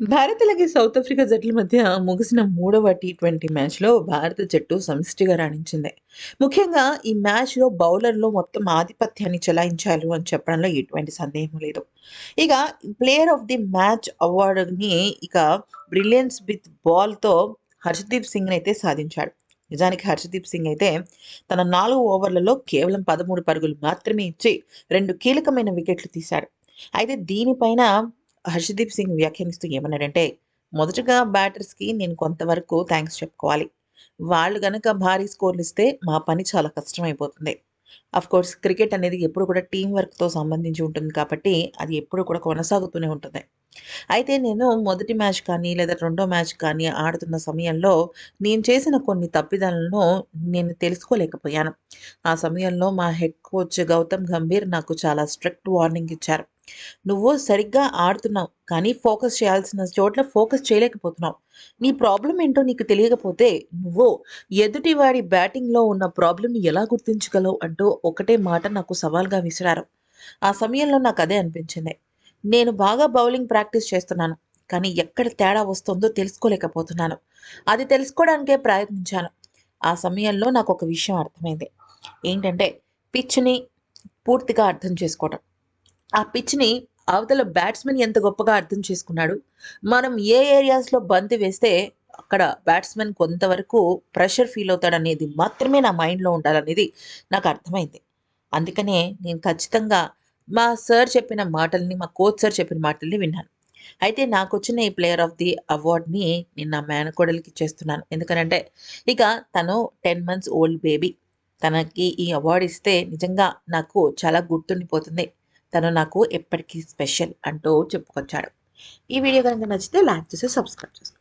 భారత్ అలాగే south Africa జట్ల మధ్య ముగిసిన మూడవ టీ ట్వంటీ మ్యాచ్లో భారత జట్టు సమిష్టిగా రాణించింది. ముఖ్యంగా ఈ మ్యాచ్లో బౌలర్లు మొత్తం ఆధిపత్యాన్ని చెలాయించారు అని చెప్పడంలో ఎటువంటి సందేహం లేదు. ఇక ప్లేయర్ ఆఫ్ ది మ్యాచ్ అవార్డుని ఇక బ్రిలియన్స్ విత్ బాల్తో హర్షదీప్ సింగ్ని అయితే సాధించాడు. నిజానికి హర్షదీప్ సింగ్ అయితే తన నాలుగు ఓవర్లలో కేవలం పదమూడు పరుగులు మాత్రమే ఇచ్చి రెండు కీలకమైన వికెట్లు తీశాడు. అయితే దీనిపైన హర్షదీప్ సింగ్ వ్యాఖ్యానిస్తూ ఏమన్నాడంటే మొదటగా బ్యాటర్స్కి నేను కొంతవరకు థ్యాంక్స్ చెప్పుకోవాలి. వాళ్ళు గనక భారీ స్కోర్లు ఇస్తే మా పని చాలా కష్టమైపోతుంది. అఫ్ కోర్స్ క్రికెట్ అనేది ఎప్పుడు కూడా టీం వర్క్తో సంబంధించి ఉంటుంది కాబట్టి అది ఎప్పుడు కూడా కొనసాగుతూనే ఉంటుంది. అయితే నేను మొదటి మ్యాచ్ కానీ లేదా రెండో మ్యాచ్ కానీ ఆడుతున్న సమయంలో నేను చేసిన కొన్ని తప్పిదాలను నేను తెలుసుకోలేకపోయాను. ఆ సమయంలో మా హెడ్ కోచ్ గౌతమ్ గంభీర్ నాకు చాలా స్ట్రిక్ట్ వార్నింగ్ ఇచ్చారు. నువ్వు సరిగ్గా ఆడుతున్నావు కానీ ఫోకస్ చేయాల్సిన చోట్ల ఫోకస్ చేయలేకపోతున్నావు. నీ ప్రాబ్లం ఏంటో నీకు తెలియకపోతే నువ్వు ఎదుటివాడి బ్యాటింగ్లో ఉన్న ప్రాబ్లమ్ని ఎలా గుర్తించగలవు అంటూ ఒకటే మాట నాకు సవాల్గా విసిరారు. ఆ సమయంలో నాకు అదే అనిపించింది. నేను బాగా బౌలింగ్ ప్రాక్టీస్ చేస్తున్నాను కానీ ఎక్కడ తేడా వస్తుందో తెలుసుకోలేకపోతున్నాను. అది తెలుసుకోవడానికే ప్రయత్నించాను. ఆ సమయంలో నాకు ఒక విషయం అర్థమైంది. ఏంటంటే పిచ్ని పూర్తిగా అర్థం చేసుకోవటం. ఆ పిచ్ని అవతల బ్యాట్స్మెన్ ఎంత గొప్పగా అర్థం చేసుకున్నాడు. మనం ఏ ఏరియాస్లో బంతి వేస్తే అక్కడ బ్యాట్స్మెన్ కొంతవరకు ప్రెషర్ ఫీల్ అవుతాడనేది మాత్రమే నా మైండ్లో ఉండాలనేది నాకు అర్థమైంది. అందుకనే నేను ఖచ్చితంగా మా సార్ చెప్పిన మాటల్ని మా కోచ్ సార్ చెప్పిన మాటల్ని విన్నాను. అయితే నాకు వచ్చిన ఈ ప్లేయర్ ఆఫ్ ది అవార్డ్ని నేను నా మేనకోడలికి ఇచ్చేస్తున్నాను. ఎందుకనంటే ఇక తను టెన్ మంత్స్ ఓల్డ్ బేబీ. తనకి ఈ అవార్డు ఇస్తే నిజంగా నాకు చాలా గుర్తుండిపోతుంది. తను నాకు ఎప్పటికీ స్పెషల్ అంటూ చెప్పుకొచ్చాడు. ఈ వీడియో కనుక నచ్చితే లైక్ చేసి సబ్స్క్రైబ్ చేసుకోండి.